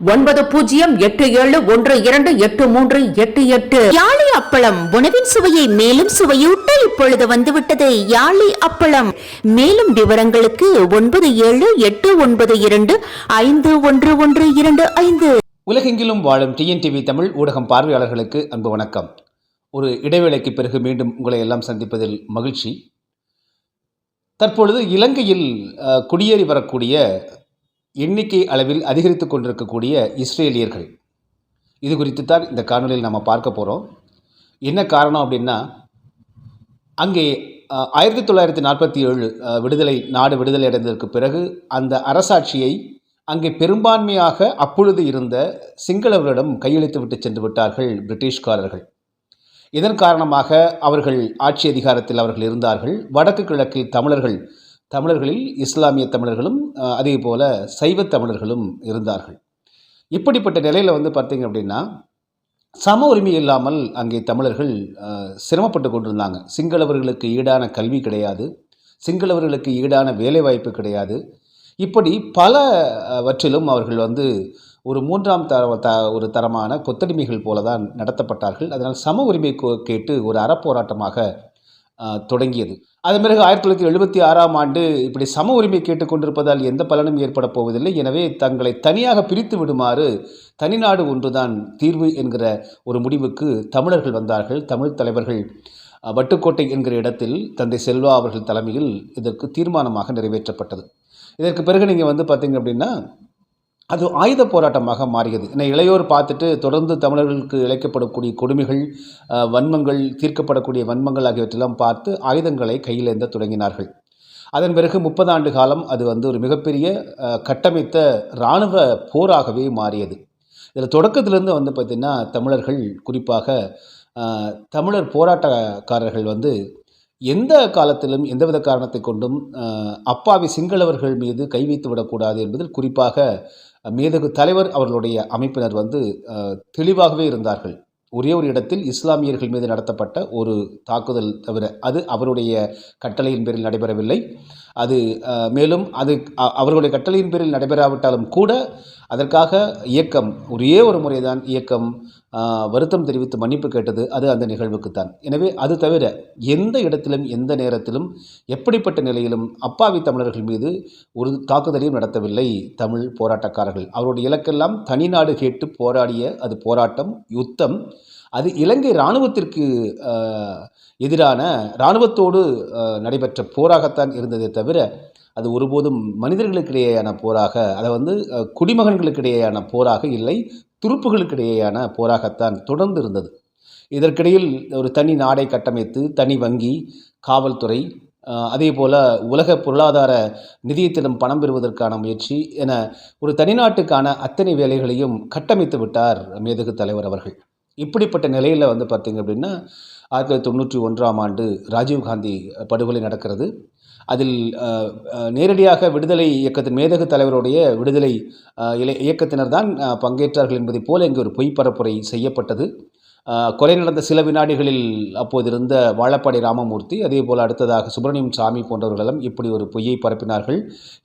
ஒன்பது பூஜ்ஜியம் எட்டு ஏழு ஒன்று இரண்டு எட்டு மூன்று எட்டு எட்டு. யாழி அப்பளம் உணவின் சுவையை மேலும் சுவையூட்ட இப்பொழுது வந்துவிட்டது. யாழி அப்பளம். மேலும் விவரங்களுக்கு ஒன்பது ஏழு எட்டு ஒன்பது இரண்டு ஐந்து ஒன்று ஒன்று இரண்டு ஐந்து. உலகெங்கிலும் வாழும் டிஎன்டிவி தமிழ் ஊடகம் பார்வையாளர்களுக்கு அன்பு வணக்கம். ஒரு இடைவேளைக்கு பிறகு மீண்டும் உங்களை எல்லாம் சந்திப்பதில் மகிழ்ச்சி. தற்பொழுது இலங்கையில் அஹ், குடியேறி வரக்கூடிய எண்ணிக்கை அளவில் அதிகரித்து கொண்டிருக்கக்கூடிய இஸ்ரேலியர்கள். இது குறித்து தான் இந்த காணொலியில் நம்ம பார்க்க போகிறோம் என்ன காரணம் அப்படின்னா அங்கே ஆயிரத்தி தொள்ளாயிரத்தி நாற்பத்தி ஏழு விடுதலை நாடு விடுதலை அடைந்ததற்கு பிறகு அந்த அரசாட்சியை அங்கே பெரும்பான்மையாக அப்பொழுது இருந்த சிங்களவர்களிடம் கையெழுத்து விட்டு சென்று விட்டார்கள் பிரிட்டிஷ்காரர்கள். இதன் காரணமாக அவர்கள் ஆட்சி அதிகாரத்தில் அவர்கள் இருந்தார்கள். வடக்கு கிழக்கில் தமிழர்கள் தமிழர்களில் இஸ்லாமிய தமிழர்களும் அதே போல சைவ தமிழர்களும் இருந்தார்கள். இப்படிப்பட்ட நிலையில் வந்து பார்த்தீங்க அப்படின்னா சம உரிமை இல்லாமல் அங்கே தமிழர்கள் சிரமப்பட்டு கொண்டிருந்தாங்க. சிங்களவர்களுக்கு ஈடான கல்வி கிடையாது. சிங்களவர்களுக்கு ஈடான வேலைவாய்ப்பு கிடையாது. இப்படி பலவற்றிலும் அவர்கள் வந்து ஒரு மூன்றாம் தர த ஒரு தரமான கொத்தடிமைகள் போல தான் நடத்தப்பட்டார்கள். அதனால் சம உரிமை கோ- கேட்டு ஒரு அறப்போராட்டமாக தொடங்கியது. அதன் பிறகு ஆயிரத்தி தொள்ளாயிரத்தி எழுபத்தி ஆறாம் ஆண்டு இப்படி சம உரிமை கேட்டுக்கொண்டிருப்பதால் எந்த பலனும் ஏற்பட போவதில்லை. எனவே தங்களை தனியாக பிரித்து விடுமாறு தனிநாடு ஒன்றுதான் தீர்வு என்கிற ஒரு முடிவுக்கு தமிழர்கள் வந்தார்கள். தமிழ் தலைவர்கள் வட்டுக்கோட்டை என்கிற இடத்தில் தந்தை செல்வா அவர்கள் தலைமையில் இதற்கு தீர்மானமாக நிறைவேற்றப்பட்டது. இதற்கு பிறகு நீங்கள் வந்து பார்த்தீங்க அப்படின்னா அது ஆயுத போராட்டமாக மாறியது. ஏன்னா இளையோர் பார்த்துட்டு தொடர்ந்து தமிழர்களுக்கு இழைக்கப்படக்கூடிய கொடுமைகள் வன்மங்கள் தீர்க்கப்படக்கூடிய வன்மங்கள் ஆகியவற்றெல்லாம் பார்த்து ஆயுதங்களை கையிலேந்த தொடங்கினார்கள். அதன் பிறகு முப்பது ஆண்டு காலம் அது வந்து ஒரு மிகப்பெரிய கட்டமைத்த இராணுவ போராகவே மாறியது. இதில் தொடக்கத்திலேருந்து வந்து பார்த்திங்கன்னா தமிழர்கள் குறிப்பாக தமிழர் போராட்டக்காரர்கள் வந்து எந்த காலத்திலும் எந்தவித காரணத்தை கொண்டும் அப்பாவி சிங்களவர்கள் மீது கை வைத்து விடக்கூடாது என்பதில் குறிப்பாக மேதகு தலைவர் அவர்களுடைய அமைப்பினர் வந்து தெளிவாகவே இருந்தார்கள். ஒரே ஒரு இடத்தில் இஸ்லாமியர்கள் மீது நடத்தப்பட்ட ஒரு தாக்குதல் தவிர அது அவருடைய கட்டளையின் பேரில் நடைபெறவில்லை. அது மேலும் அது அவருடைய அவர்களுடைய கட்டளையின் பேரில் நடைபெறாவிட்டாலும் கூட அதற்காக இயக்கம் ஒரே ஒரு முறைதான் இயக்கம் வருத்தம் தெரிவித்து மன்னிப்பு கேட்டது அது அந்த நிகழ்வுக்குத்தான். எனவே அது தவிர எந்த இடத்திலும் எந்த நேரத்திலும் எப்படிப்பட்ட நிலையிலும் அப்பாவி தமிழர்கள் மீது ஒரு தாக்குதலையும் நடத்தவில்லை தமிழ் போராட்டக்காரர்கள். அவருடைய இலக்கெல்லாம் தனிநாடு கேட்டு போராடிய அது போராட்டம் யுத்தம் அது இலங்கை இராணுவத்திற்கு எதிரான இராணுவத்தோடு நடைபெற்ற போராகத்தான் இருந்ததே தவிர அது ஒருபோதும் மனிதர்களுக்கிடையேயான போராக அதை வந்து குடிமகன்களுக்கிடையேயான போராக இல்லை. துருப்புகளுக்கிடையேயான போராகத்தான் தொடர்ந்து இருந்தது இதற்கிடையில் ஒரு தனி நாடை கட்டமைத்து தனி வங்கி காவல்துறை அதே போல் உலக பொருளாதார நிதியத்திடம் பணம் பெறுவதற்கான முயற்சி என ஒரு தனிநாட்டுக்கான அத்தனை வேலைகளையும் கட்டமைத்து விட்டார் மேதகு தலைவர் அவர்கள். இப்படிப்பட்ட நிலையில் வந்து பார்த்திங்க அப்படின்னா ஆயிரத்தி தொள்ளாயிரத்தி தொண்ணூற்றி ஒன்றாம் ஆண்டு ராஜீவ்காந்தி படுகொலை நடக்கிறது. அதில் நேரடியாக விடுதலை இயக்கத்தின் மேதகு தலைவருடைய விடுதலை இலை இயக்கத்தினர் தான் பங்கேற்றார்கள் என்பதைப் போல இங்கே ஒரு பொய் பரப்புரை செய்யப்பட்டது. கொலை நடந்த சில வினாடிகளில் அப்போது இருந்த வாழப்பாடி ராமமூர்த்தி அதே போல் அடுத்ததாக சுப்பிரமணியம் சாமி போன்றவர்களெல்லாம் இப்படி ஒரு பொய்யை பரப்பினார்கள்.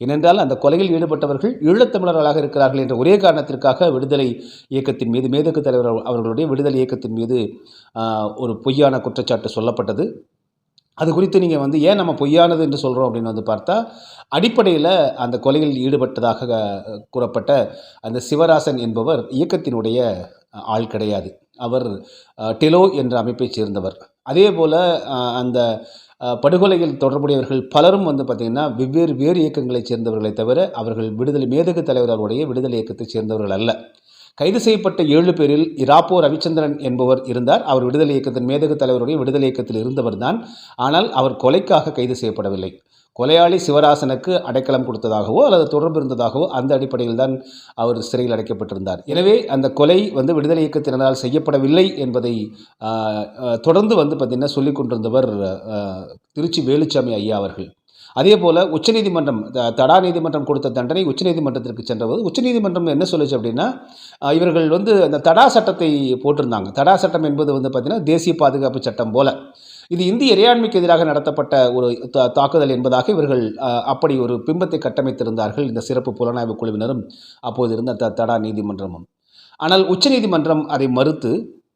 ஏனென்றால் அந்த கொலையில் ஈடுபட்டவர்கள் ஈழத்தமிழர்களாக இருக்கிறார்கள் என்ற ஒரே காரணத்திற்காக விடுதலை இயக்கத்தின் மீது மேதகு தலைவர் அவர்களுடைய விடுதலை இயக்கத்தின் மீது ஒரு பொய்யான குற்றச்சாட்டு சொல்லப்பட்டது. அது குறித்து நீங்கள் வந்து ஏன் நம்ம பொய்யானது என்று சொல்கிறோம் அப்படின்னு வந்து பார்த்தா அடிப்படையில் அந்த கொலையில் ஈடுபட்டதாக கூறப்பட்ட அந்த சிவராசன் என்பவர் இயக்கத்தினுடைய ஆள் கிடையாது. அவர் டெலோ என்ற அமைப்பைச் சேர்ந்தவர். அதே போல் அந்த படுகொலையில் தொடர்புடையவர்கள் பலரும் வந்து பார்த்திங்கன்னா வெவ்வேறு வேறு இயக்கங்களைச் சேர்ந்தவர்களை தவிர அவர்கள் விடுதலை மேதகு தலைவர் அவருடைய விடுதலை இயக்கத்தைச் சேர்ந்தவர்கள் அல்ல. கைது செய்யப்பட்ட ஏழு பேரில் இராப்போ ரவிச்சந்திரன் என்பவர் இருந்தார். அவர் விடுதலை இயக்கத்தின் மேதகு தலைவருடைய விடுதலை இயக்கத்தில் இருந்தவர் தான் ஆனால் அவர் கொலைக்காக கைது செய்யப்படவில்லை. கொலையாளி சிவராசனுக்கு அடைக்கலம் கொடுத்ததாகவோ அல்லது தொடர்பு இருந்ததாகவோ அந்த அடிப்படையில் தான் அவர் சிறையில் அடைக்கப்பட்டிருந்தார். எனவே அந்த கொலை வந்து விடுதலை இயக்கத்தினரால் செய்யப்படவில்லை என்பதை தொடர்ந்து வந்து பார்த்திங்கன்னா சொல்லிக் கொண்டிருந்தவர் திருச்சி வேலுச்சாமி ஐயா அவர்கள். அதே போல் உச்சநீதிமன்றம் த- தடா நீதிமன்றம் கொடுத்த தண்டனை உச்சநீதிமன்றத்திற்கு சென்றபோது உச்சநீதிமன்றம் என்ன சொல்லுச்சு அப்படின்னா இவர்கள் வந்து அந்த தடா சட்டத்தை போட்டிருந்தாங்க. தடா சட்டம் என்பது வந்து பார்த்திங்கன்னா தேசிய பாதுகாப்பு சட்டம் போல. இது இந்திய இறையாண்மைக்கு எதிராக நடத்தப்பட்ட ஒரு தாக்குதல் என்பதாக இவர்கள் அப்படி ஒரு பிம்பத்தை கட்டமைத்திருந்தார்கள். இந்த சிறப்பு புலனாய்வு குழுவினரும் அப்போது இருந்த த தடா நீதிமன்றமும். ஆனால் உச்சநீதிமன்றம் அதை மறுத்து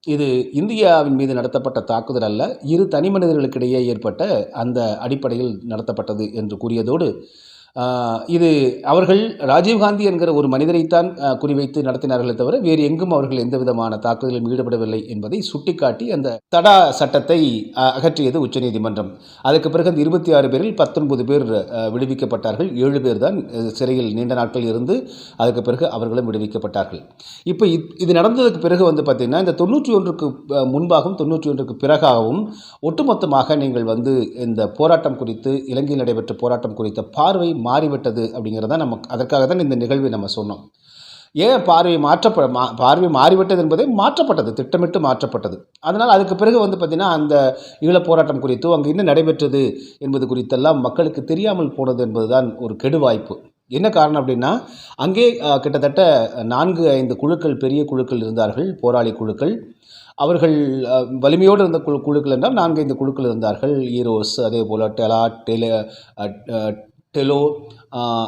இது இந்தியாவின் மீது நடத்தப்பட்ட தாக்குதல் அல்ல இரு தனி மனிதர்களுக்கிடையே ஏற்பட்ட அந்த அடிப்படையில் நடத்தப்பட்டது என்று கூறியதோடு இது அவர்கள் ராஜீவ்காந்தி என்கிற ஒரு மனிதரைத்தான் குறிவைத்து நடத்தினார்களே தவிர வேறு எங்கும் அவர்கள் எந்த விதமான தாக்குதலிலும் ஈடுபடவில்லை என்பதை சுட்டிக்காட்டி அந்த தடா சட்டத்தை அகற்றியது உச்சநீதிமன்றம் அதுக்கு பிறகு அந்த இருபத்தி ஆறு பேரில் பத்தொன்பது பேர் விடுவிக்கப்பட்டார்கள். ஏழு பேர் தான் சிறையில் நீண்ட நாட்கள் இருந்து அதுக்கு பிறகு அவர்களும் விடுவிக்கப்பட்டார்கள். இப்போ இது நடந்ததுக்கு பிறகு வந்து பார்த்திங்கன்னா இந்த தொண்ணூற்றி ஒன்றுக்கு முன்பாகவும் தொண்ணூற்றி ஒன்றுக்கு பிறகாகவும் ஒட்டுமொத்தமாக நீங்கள் வந்து இந்த போராட்டம் குறித்து இலங்கையில் நடைபெற்ற போராட்டம் குறித்த பார்வை மாறிவிட்டது அப்படிங்கிறத நம்ம அதற்காக தான் இந்த நிகழ்வை நம்ம சொன்னோம். ஏன் பார்வை மாற்றப்ப மா பார்வை மாறிவிட்டது என்பதை மாற்றப்பட்டது திட்டமிட்டு மாற்றப்பட்டது. அதனால் அதுக்கு பிறகு வந்து பார்த்திங்கன்னா அந்த ஈழப் போராட்டம் குறித்தோ அங்கே என்ன நடைபெற்றது என்பது குறித்தெல்லாம் மக்களுக்கு தெரியாமல் போனது என்பதுதான் ஒரு கெடுவாய்ப்பு. என்ன காரணம் அப்படின்னா அங்கே கிட்டத்தட்ட நான்கு ஐந்து குழுக்கள் பெரிய குழுக்கள் இருந்தார்கள் போராளி குழுக்கள். அவர்கள் வலிமையோடு இருந்த குழு குழுக்கள் என்றால் நான்கு ஐந்து குழுக்கள் இருந்தார்கள். ஈரோஸ் அதே போல் டெலா டெலே டெலோ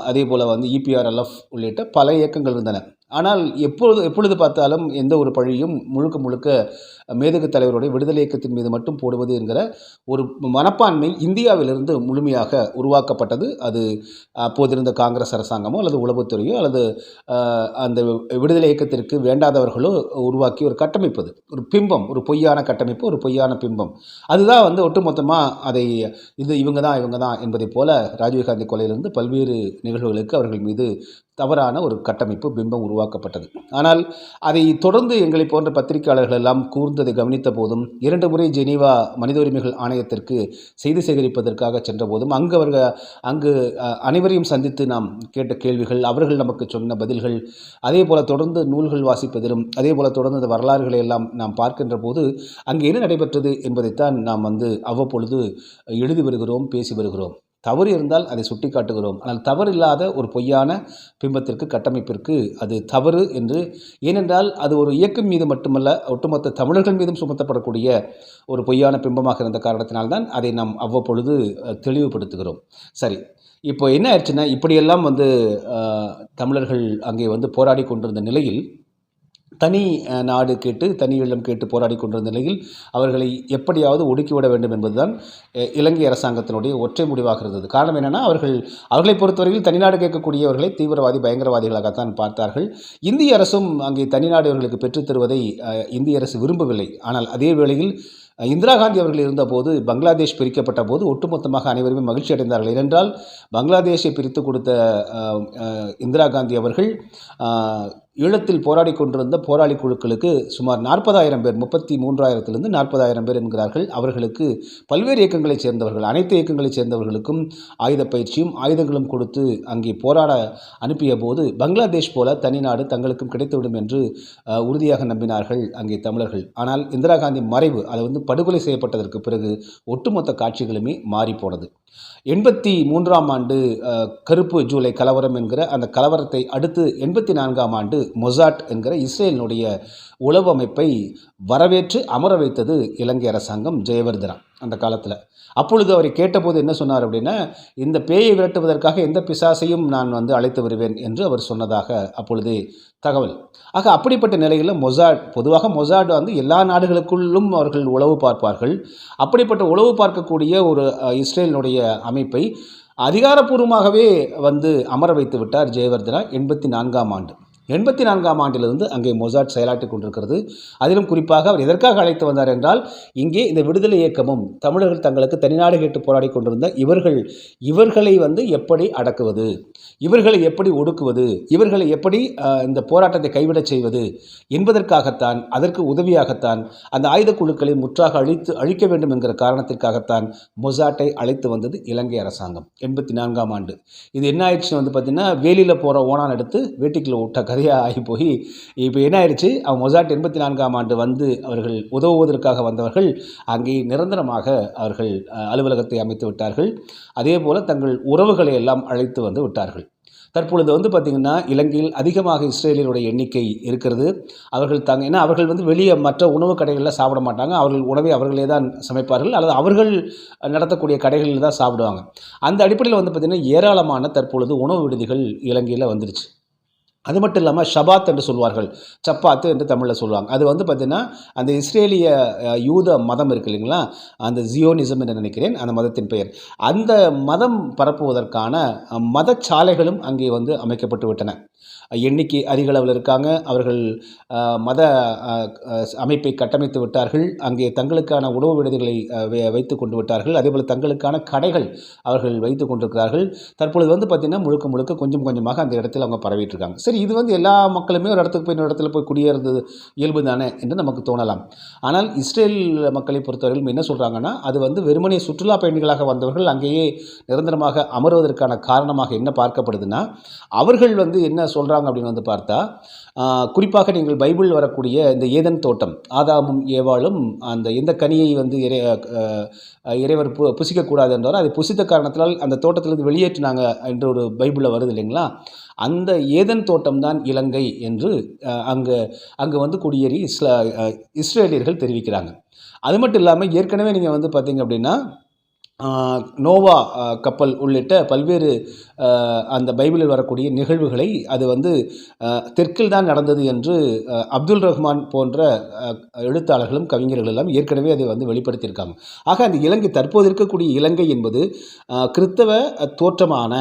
அதே போல் வந்து இபிஆர்எல்எஃப் உள்ளிட்ட பல இயக்கங்கள் இருந்தன. ஆனால் எப்பொழுது எப்பொழுது பார்த்தாலும் எந்த ஒரு பழியும் முழுக்க முழுக்க மேதகு தலைவருடைய விடுதலை இயக்கத்தின் மீது மட்டும் போடுவது என்கிற ஒரு மனப்பான்மை இந்தியாவிலிருந்து முழுமையாக உருவாக்கப்பட்டது. அது அப்போதிருந்த காங்கிரஸ் அரசாங்கமோ அல்லது உளவுத்துறையோ அல்லது அந்த விடுதலை இயக்கத்திற்கு வேண்டாதவர்களோ உருவாக்கி ஒரு கட்டமைப்பு அது. ஒரு பிம்பம் ஒரு பொய்யான கட்டமைப்பு ஒரு பொய்யான பிம்பம். அதுதான் வந்து ஒட்டுமொத்தமாக அதை இது இவங்க தான் இவங்க தான் என்பதை போல ராஜீவ்காந்தி கொலையிலிருந்து பல்வேறு நிகழ்வுகளுக்கு அவர்கள் மீது தவறான ஒரு கட்டமைப்பு பிம்பம் உருவாக்கப்பட்டது. ஆனால் அதை தொடர்ந்து எங்களை போன்ற பத்திரிகையாளர்கள் எல்லாம் கூர்ந்ததை கவனித்த போதும் இரண்டு முறை ஜெனீவா மனித உரிமைகள் ஆணையத்திற்கு செய்தி சேகரிப்பதற்காக சென்ற போதும் அங்கு அவர்கள் அங்கு அனைவரையும் சந்தித்து நாம் கேட்ட கேள்விகள் அவர்கள் நமக்கு சொன்ன பதில்கள் அதே போல தொடர்ந்து நூல்கள் வாசிப்பதிலும் அதே போல தொடர்ந்து அந்த வரலாறுகளை எல்லாம் நாம் பார்க்கின்ற போது அங்கு என்ன நடைபெற்றது என்பதைத்தான் நாம் வந்து அவ்வப்பொழுது எழுதி வருகிறோம் பேசி வருகிறோம். தவறு இருந்தால் அதை சுட்டி காட்டுகிறோம். ஆனால் தவறு இல்லாத ஒரு பொய்யான பிம்பத்திற்கு கட்டமைப்பிற்கு அது தவறு என்று ஏனென்றால் அது ஒரு இயக்கம் மீது மட்டுமல்ல ஒட்டுமொத்த தமிழர்கள் மீதும் சுமத்தப்படக்கூடிய ஒரு பொய்யான பிம்பமாக இருந்த காரணத்தினால்தான் அதை நாம் அவ்வப்பொழுது தெளிவுபடுத்துகிறோம். சரி இப்போ என்ன ஆயிடுச்சுன்னா இப்படியெல்லாம் வந்து தமிழர்கள் அங்கே வந்து போராடி கொண்டிருந்த நிலையில் தனி நாடு கேட்டு தனி இல்லம் கேட்டு போராடி கொண்டிருந்த நிலையில் அவர்களை எப்படியாவது ஒடுக்கிவிட வேண்டும் என்பதுதான் இலங்கை அரசாங்கத்தினுடைய ஒற்றை முடிவாக இருந்தது. காரணம் என்னென்னா அவர்கள் அவர்களை பொறுத்தவரையில் தனிநாடு கேட்கக்கூடியவர்களை தீவிரவாதி பயங்கரவாதிகளாகத்தான் பார்த்தார்கள். இந்திய அரசும் அங்கே தனிநாடு இவர்களுக்கு பெற்றுத் தருவதை இந்திய அரசு விரும்பவில்லை. ஆனால் அதே வேளையில் இந்திரா காந்தி அவர்கள் இருந்தபோது பங்களாதேஷ் பிரிக்கப்பட்ட போது ஒட்டுமொத்தமாக அனைவருமே மகிழ்ச்சி அடைந்தார்கள். ஏனென்றால் பங்களாதேஷை பிரித்து கொடுத்த இந்திரா காந்தி அவர்கள் ஈழத்தில் போராடி கொண்டிருந்த போராளி குழுக்களுக்கு சுமார் நாற்பதாயிரம் பேர் முப்பத்தி மூன்றாயிரத்திலிருந்து நாற்பதாயிரம் பேர் என்கிறார்கள். அவர்களுக்கு பல்வேறு இயக்கங்களைச் சேர்ந்தவர்கள் அனைத்து இயக்கங்களைச் சேர்ந்தவர்களுக்கும் ஆயுத பயிற்சியும் ஆயுதங்களும் கொடுத்து அங்கே போராட அனுப்பிய போது பங்களாதேஷ் போல தனிநாடு தங்களுக்கும் கிடைத்துவிடும் என்று உறுதியாக நம்பினார்கள் அங்கே தமிழர்கள். ஆனால் இந்திரா காந்தி மறைவு அது வந்து படுகொலை செய்யப்பட்டதற்கு பிறகு ஒட்டுமொத்த காட்சிகளுமே மாறிப்போனது. எண்பத்தி மூன்றாம் ஆண்டு கருப்பு ஜூலை கலவரம் என்கிற அந்த கலவரத்தை அடுத்து எண்பத்தி நான்காம் ஆண்டு மொசாட் என்கிற இஸ்ரேலினுடைய உளவு அமைப்பை வரவேற்று அமர வைத்தது இலங்கை அரசாங்கம் ஜெயவர்தனா. அந்த காலத்தில். அப்பொழுது அவரை கேட்டபோது என்ன சொன்னார் அப்படின்னா இந்த பேயை விரட்டுவதற்காக எந்த பிசாசையும் நான் வந்து அழைத்து வருவேன் என்று அவர் சொன்னதாக அப்பொழுது தகவல். ஆக அப்படிப்பட்ட நிலையில் மொசாட் பொதுவாக மொசாட் வந்து எல்லா நாடுகளுக்குள்ளும் அவர்கள் உளவு பார்ப்பார்கள். அப்படிப்பட்ட உளவு பார்க்கக்கூடிய ஒரு இஸ்ரேலினுடைய அமைப்பை அதிகாரப்பூர்வமாகவே வந்து அமர வைத்து விட்டார் ஜெயவர்தனா எண்பத்தி நான்காம் ஆண்டு. எண்பத்தி நான்காம் ஆண்டிலிருந்து அங்கே மொசாட் செயலாற்றி கொண்டிருக்கிறது. அதிலும் குறிப்பாக அவர் எதற்காக அழைத்து வந்தார் என்றால் இங்கே இந்த விடுதலை இயக்கமும் தமிழர்கள் தங்களுக்கு தனிநாடு கேட்டு போராடி கொண்டிருந்த இவர்கள் இவர்களை வந்து எப்படி அடக்குவது? இவர்களை எப்படி ஒடுக்குவது? இவர்களை எப்படி இந்த போராட்டத்தை கைவிடச் செய்வது? என்பதற்காகத்தான் அதற்கு உதவியாகத்தான் அந்த ஆயுத குழுக்களை முற்றாக அழித்து அழிக்க வேண்டும் என்கிற காரணத்திற்காகத்தான் மொசாட்டை அழைத்து வந்தது இலங்கை அரசாங்கம். எண்பத்தி நான்காம் ஆண்டு. இது என்ன ஆயிடுச்சு வந்து பார்த்திங்கன்னா வேலியில் போகிற ஓனான் எடுத்து வேட்டிக்கில் விட்ட கதையாக ஆகி போய் இப்போ என்ன ஆயிடுச்சு அவன் மொசாட் எண்பத்தி நான்காம் ஆண்டு வந்து அவர்கள் உதவுவதற்காக வந்தவர்கள் அங்கே நிரந்தரமாக அவர்கள் அலுவலகத்தை அமைத்து விட்டார்கள். அதே போல் தங்கள் உறவுகளை எல்லாம் அழைத்து வந்து விட்டார்கள். தற்பொழுது வந்து பார்த்திங்கன்னா இலங்கையில் அதிகமாக இஸ்ரேலியருடைய எண்ணிக்கை இருக்கிறது. அவர்கள் தாங்க ஏன்னா அவர்கள் வந்து வெளியே மற்ற உணவு கடைகளில் சாப்பிட மாட்டாங்க. அவர்கள் உணவை அவர்களே தான் சமைப்பார்கள். அல்லது அவர்கள் நடத்தக்கூடிய கடைகளில் தான் சாப்பிடுவாங்க. அந்த அடிப்படையில் வந்து பார்த்திங்கன்னா ஏராளமான தற்பொழுது உணவு விடுதிகள் இலங்கையில் வந்துருச்சு. அது மட்டும் இல்லாமல் ஷபாத் என்று சொல்வார்கள். சப்பாத்து என்று தமிழில் சொல்லுவாங்க. அது வந்து பார்த்திங்கன்னா அந்த இஸ்ரேலிய யூத மதம் இருக்கு இல்லைங்களா? அந்த ஜியோனிசம் என்று நினைக்கிறேன். அந்த மதத்தின் பெயர். அந்த மதம் பரப்புவதற்கான மதச்சாலைகளும் அங்கே வந்து அமைக்கப்பட்டு விட்டன. எண்ணிக்கை அதிக அளவில் இருக்காங்க. அவர்கள் மத அமைப்பை கட்டமைத்து விட்டார்கள். அங்கே தங்களுக்கான உணவு விடுதிகளை வை- வைத்து கொண்டு விட்டார்கள். அதேபோல் தங்களுக்கான கடைகள் அவர்கள் வைத்து கொண்டிருக்கிறார்கள். தற்பொழுது வந்து பார்த்திங்கன்னா முழுக்க முழுக்க கொஞ்சம் கொஞ்சமாக அந்த இடத்தில் அவங்க பரவிட்டு இருக்காங்க சரி இது வந்து எல்லா மக்களுமே ஒரு இடத்துக்கு போய் இன்னொரு இடத்துல போய் குடியேறது இயல்பு தானே என்று நமக்கு தோணலாம். ஆனால் இஸ்ரேல் மக்களை பொறுத்தவரையிலும் என்ன சொல்கிறாங்கன்னா அது வந்து வெறுமனே சுற்றுலா பயணிகளாக வந்தவர்கள் அங்கேயே நிரந்தரமாக அமர்வதற்கான காரணமாக என்ன பார்க்கப்படுதுன்னா அவர்கள் வந்து என்ன சொல்கிறாங்க அப்படின்னு வந்து பார்த்தா குறிப்பாக நீங்கள் பைபிள் வரக்கூடிய இந்த ஏதன் தோட்டம் ஆதாமும் ஏவாளும் அந்த எந்த கனியை வந்து இறை இறைவர் பு புசிக்கக்கூடாது என்றாரோ அதை புசித்த காரணத்தினால் அந்த தோட்டத்திலிருந்து வெளியேற்றினாங்க என்று ஒரு பைபிளில் வருது இல்லைங்களா? அந்த ஏதன் தோட்டம் தான் இலங்கை என்று அங்கே அங்கே வந்து குடியேறி இஸ்லா இஸ்ரேலியர்கள் தெரிவிக்கிறாங்க. அது மட்டும் இல்லாமல் ஏற்கனவே நீங்கள் வந்து பார்த்தீங்க அப்படின்னா நோவா கப்பல் உள்ளிட்ட பல்வேறு அந்த பைபிளில் வரக்கூடிய நிகழ்வுகளை அது வந்து தெற்கில் தான் நடந்தது என்று அப்துல் ரஹ்மான் போன்ற எழுத்தாளர்களும் கவிஞர்கள் எல்லாம் ஏற்கனவே அதை வந்து வெளிப்படுத்தியிருக்காங்க. ஆக அந்த இலங்கை தற்போது இருக்கக்கூடிய இலங்கை என்பது கிறித்தவ தோற்றமான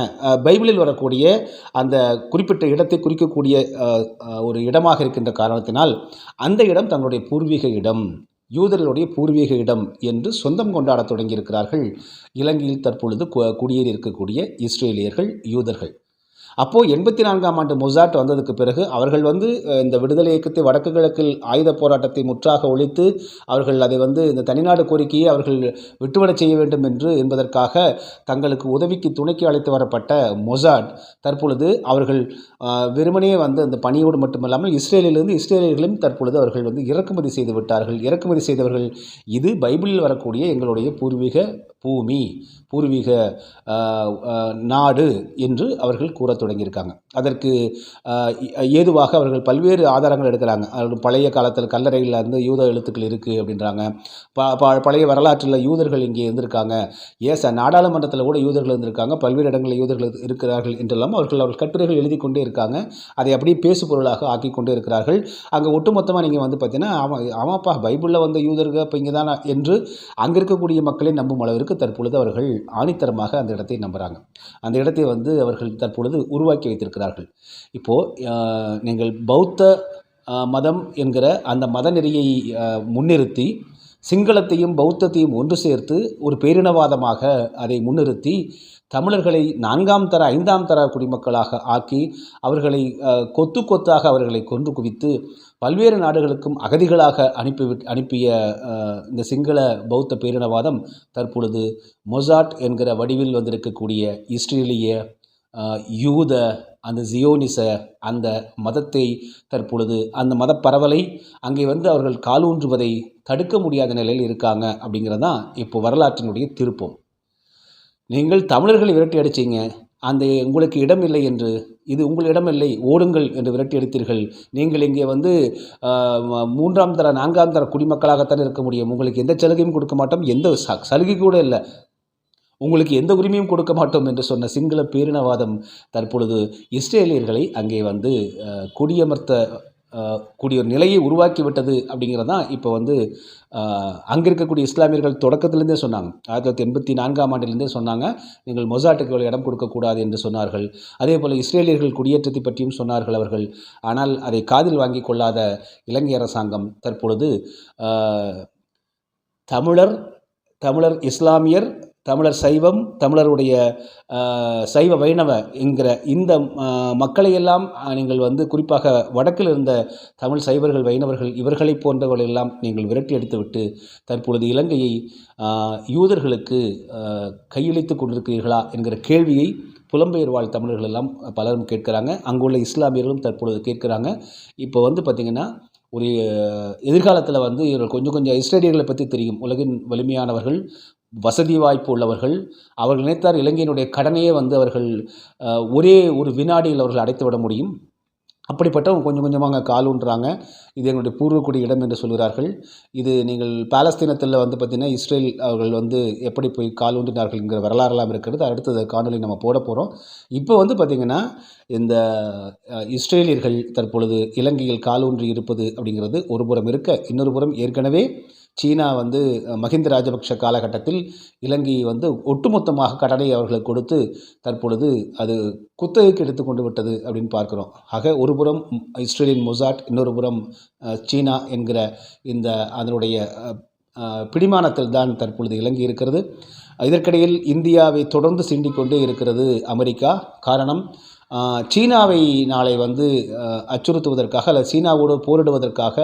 பைபிளில் வரக்கூடிய அந்த குறிப்பிட்ட இடத்தை குறிக்கக்கூடிய ஒரு இடமாக இருக்கின்ற காரணத்தினால் அந்த இடம் தங்களுடைய பூர்வீக இடம். யூதர்களுடைய பூர்வீக இடம் என்று சொந்தம் கொண்டாடத் தொடங்கியிருக்கிறார்கள். இலங்கையில் தற்பொழுது கு- குடியேறி இருக்கக்கூடிய இஸ்ரேலியர்கள் யூதர்கள். அப்போது எண்பத்தி நான்காம் ஆண்டு மொசாட் வந்ததுக்கு பிறகு அவர்கள் வந்து இந்த விடுதலை இயக்கத்தை வடக்கு கிழக்கில் ஆயுத போராட்டத்தை முற்றாக ஒழித்து அவர்கள் அதை வந்து இந்த தனிநாடு கோரிக்கையை அவர்கள் விட்டுவிடச் செய்ய வேண்டும் என்று என்பதற்காக தங்களுக்கு உதவிக்கு துணைக்கு அழைத்து வரப்பட்ட மொசாட் தற்பொழுது அவர்கள் வெறுமனே வந்து அந்த பணியோடு மட்டுமல்லாமல் இஸ்ரேலிலிருந்து இஸ்ரேலியர்களும் தற்பொழுது அவர்கள் வந்து இறக்குமதி செய்து விட்டார்கள். இறக்குமதி செய்தவர்கள் இது பைபிளில் வரக்கூடிய எங்களுடைய பூர்வீக பூமி பூர்வீக நாடு என்று அவர்கள் கூறத் தொடங்கியிருக்காங்க. அதற்கு ஏதுவாக அவர்கள் பல்வேறு ஆதாரங்கள் எடுக்கிறாங்க. அவர்கள் பழைய காலத்தில் கல்லறையில் வந்து யூத எழுத்துக்கள் இருக்குது அப்படின்றாங்க. ப ப- பழைய வரலாற்றில் யூதர்கள் இங்கே இருந்திருக்காங்க. ஏச நாடாளுமன்றத்தில் கூட யூதர்கள் இருந்திருக்காங்க. பல்வேறு இடங்களில் யூதர்கள் இருக்கிறார்கள் என்றெல்லாம் அவர்கள் அவர்கள் கட்டுரைகள் எழுதி கொண்டே இருக்காங்க. அதை அப்படியே பேசு பொருளாக ஆக்கி கொண்டே இருக்கிறார்கள். அங்கே ஒட்டுமொத்தமாக நீங்கள் வந்து பார்த்தீங்கன்னா ஆமாம் ஆமாப்பா பைபிளில் வந்த யூதர்கள் இப்போ இங்கே தான் என்று அங்கே இருக்கக்கூடிய மக்களை நம்பும் அளவிற்கு தற்பொழுது அவர்கள் ஆணித்தரமாக அந்த இடத்தை நம்புகிறாங்க அந்த இடத்தை வந்து அவர்கள் தற்பொழுது உருவாக்கி வைத்திருக்கிறார்கள். இப்போது நீங்கள் பௌத்த மதம் என்கிற அந்த மத நெறியை முன்னிறுத்தி சிங்களத்தையும் பௌத்தத்தையும் ஒன்று சேர்த்து ஒரு பேரினவாதமாக அதை முன்னிறுத்தி தமிழர்களை நான்காம் தர ஐந்தாம் தர குடிமக்களாக ஆக்கி அவர்களை கொத்து கொத்தாக அவர்களை கொன்று குவித்து பல்வேறு நாடுகளுக்கும் அகதிகளாக அனுப்பி அனுப்பிய இந்த சிங்கள பௌத்த பேரினவாதம் தற்பொழுது மொசாட் என்கிற வடிவில் வந்திருக்கக்கூடிய இஸ்ரேலிய யூத அந்த ஜியோனிச அந்த மதத்தை தற்பொழுது அந்த மத பரவலை அங்கே வந்து அவர்கள் காலூன்றுவதை தடுக்க முடியாத நிலையில் இருக்காங்க அப்படிங்கிறது தான் இப்போ வரலாற்றினுடைய திருப்பம். நீங்கள் தமிழர்களை விரட்டி அடிச்சீங்க. அந்த உங்களுக்கு இடம் இல்லை என்று. இது உங்கள் இடம் இல்லை. ஓடுங்கள் என்று விரட்டி அடித்தீர்கள். நீங்கள் இங்கே வந்து மூன்றாம் தர நான்காம் தர குடிமக்களாகத்தான் இருக்க முடியும். உங்களுக்கு எந்த சலுகையும் கொடுக்க மாட்டோம். எந்த ச சலுகை கூட இல்லை. உங்களுக்கு எந்த உரிமையும் கொடுக்க மாட்டோம் என்று சொன்ன சிங்கள பேரினவாதம் தற்பொழுது இஸ்ரேலியர்களை அங்கே வந்து குடியமர்த்த கூடிய ஒரு நிலையை உருவாக்கி விட்டது அப்படிங்கிறது தான் இப்போ வந்து அங்கே இருக்கக்கூடிய இஸ்லாமியர்கள் தொடக்கத்திலேருந்தே சொன்னாங்க. ஆயிரத்தி தொள்ளாயிரத்தி எண்பத்தி நான்காம் ஆண்டிலேருந்தே சொன்னாங்க நீங்கள் மொசாட்டுக்கு இடம் கொடுக்கக்கூடாது என்று சொன்னார்கள். அதே போல் இஸ்ரேலியர்கள் குடியேற்றத்தை பற்றியும் சொன்னார்கள் அவர்கள். ஆனால் அதை காதில் வாங்கி கொள்ளாத இலங்கை அரசாங்கம் தற்பொழுது தமிழர் தமிழர் இஸ்லாமியர் தமிழர் சைவம் தமிழருடைய சைவ வைணவ என்கிற இந்த மக்களையெல்லாம் நீங்கள் வந்து குறிப்பாக வடக்கில் இருந்த தமிழ் சைவர்கள் வைணவர்கள் இவர்களைப் போன்றவர்களெல்லாம் நீங்கள் விரட்டி அடித்துவிட்டு தற்பொழுது இலங்கையை யூதர்களுக்கு கையளித்து கொண்டிருக்கிறீர்களா என்கிற கேள்வியை புலம்பெயர் வாழ் தமிழர்கள் எல்லாம் பலரும் கேட்குறாங்க. அங்குள்ள இஸ்லாமியர்களும் தற்பொழுது கேட்குறாங்க. இப்போ வந்து பார்த்திங்கன்னா ஒரு எதிர்காலத்தில் வந்து இவர்கள் கொஞ்சம் கொஞ்சம் இஸ்ரேலியர்களை பற்றி தெரியும். உலகின் வலிமையானவர்கள் வசதி வாய்ப்பு உள்ளவர்கள் அவர்கள் நினைத்தார் இலங்கையினுடைய கடனையே வந்து அவர்கள் ஒரே ஒரு வினாடியில் அவர்கள் அடைத்து விட முடியும். அப்படிப்பட்டவங்க கொஞ்சம் கொஞ்சமாக கால் ஊன்றாங்க. இது எங்களுடைய பூர்வக்குடி இடம் என்று சொல்கிறார்கள். இது நீங்கள் பாலஸ்தீனத்தில் வந்து பார்த்திங்கன்னா இஸ்ரேல் அவர்கள் வந்து எப்படி போய் கால் ஊன்றினார்கள் வரலாறுலாம் இருக்கிறது. அடுத்தது காணொலி நம்ம போட போகிறோம் இப்போ வந்து பார்த்திங்கன்னா இந்த இஸ்ரேலியர்கள் தற்பொழுது இலங்கையில் கால் ஊன்றி இருப்பது அப்படிங்கிறது ஒரு புறம் இருக்க இன்னொரு புறம் ஏற்கனவே சீனா வந்து மஹிந்த ராஜபக்ஷ காலகட்டத்தில் இலங்கையை வந்து ஒட்டுமொத்தமாக கடனை அவர்களுக்கு கொடுத்து தற்பொழுது அது குத்தகைக்கு எடுத்துக்கொண்டு விட்டது அப்படின்னு பார்க்குறோம். ஆக ஒரு புறம் இஸ்ரேலின் மொசாட் இன்னொரு புறம் சீனா என்கிற இந்த அதனுடைய பிடிமானத்தில் தான் தற்பொழுது இலங்கை இருக்கிறது. இதற்கிடையில் இந்தியாவை தொடர்ந்து சீண்டிக்கொண்டே இருக்கிறது அமெரிக்கா. காரணம் சீனாவை நாளை வந்து அச்சுறுத்துவதற்காக அல்லது சீனாவோடு போரிடுவதற்காக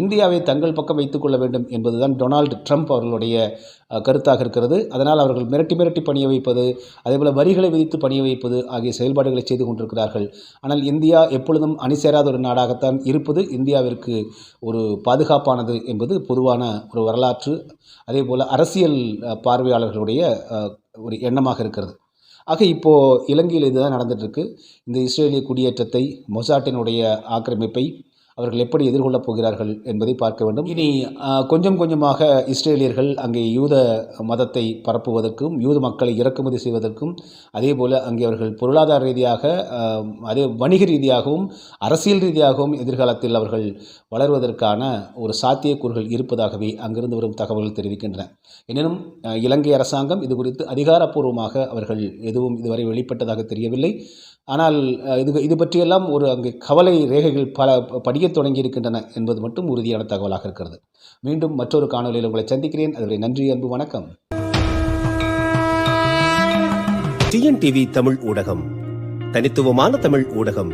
இந்தியாவை தங்கள் பக்கம் வைத்துக்கொள்ள வேண்டும் என்பதுதான் டொனால்டு ட்ரம்ப் அவர்களுடைய கருத்தாக இருக்கிறது. அதனால் அவர்கள் மிரட்டி மிரட்டி பணிய வைப்பது அதேபோல் வரிகளை விதித்து பணிய வைப்பது ஆகிய செயல்பாடுகளை செய்து கொண்டிருக்கிறார்கள். ஆனால் இந்தியா எப்பொழுதும் அணி சேராத ஒரு நாடாகத்தான் இருப்பது இந்தியாவிற்கு ஒரு பாதுகாப்பானது என்பது பொதுவான ஒரு வரலாற்று அதேபோல் அரசியல் பார்வையாளர்களுடைய ஒரு எண்ணமாக இருக்கிறது. ஆக இப்போது இலங்கையில் இதுதான் நடந்துகிட்ருக்கு இந்த இஸ்ரேலிய குடியேற்றத்தை மொசாட்டினுடைய ஆக்கிரமிப்பை அவர்கள் எப்படி எதிர்கொள்ளப் போகிறார்கள் என்பதை பார்க்க வேண்டும். இனி கொஞ்சம் கொஞ்சமாக இஸ்ரேலியர்கள் அங்கே யூத மதத்தை பரப்புவதற்கும் யூத மக்களை இறக்குமதி செய்வதற்கும் அதே போல் அங்கே அவர்கள் பொருளாதார ரீதியாக அதே வணிக ரீதியாகவும் அரசியல் ரீதியாகவும் எதிர்காலத்தில் அவர்கள் வளர்வதற்கான ஒரு சாத்தியக்கூறுகள் இருப்பதாகவே அங்கிருந்து வரும் தகவல்கள் தெரிவிக்கின்றன. எனினும் இலங்கை அரசாங்கம் இது குறித்து அதிகாரப்பூர்வமாக அவர்கள் எதுவும் இதுவரை வெளிப்பட்டதாக தெரியவில்லை. ஆனால் இது இது பற்றியெல்லாம் ஒரு அங்கு கவலை ரேகைகள் பல படிக்கத் தொடங்கி இருக்கின்றன என்பது மட்டும் உறுதியான தகவலாக இருக்கிறது. மீண்டும் மற்றொரு காணொலியில் உங்களை சந்திக்கிறேன். அதுவரை நன்றி அன்பு வணக்கம். டிஎன்டிவி தமிழ் ஊடகம். தனித்துவமான தமிழ் ஊடகம்.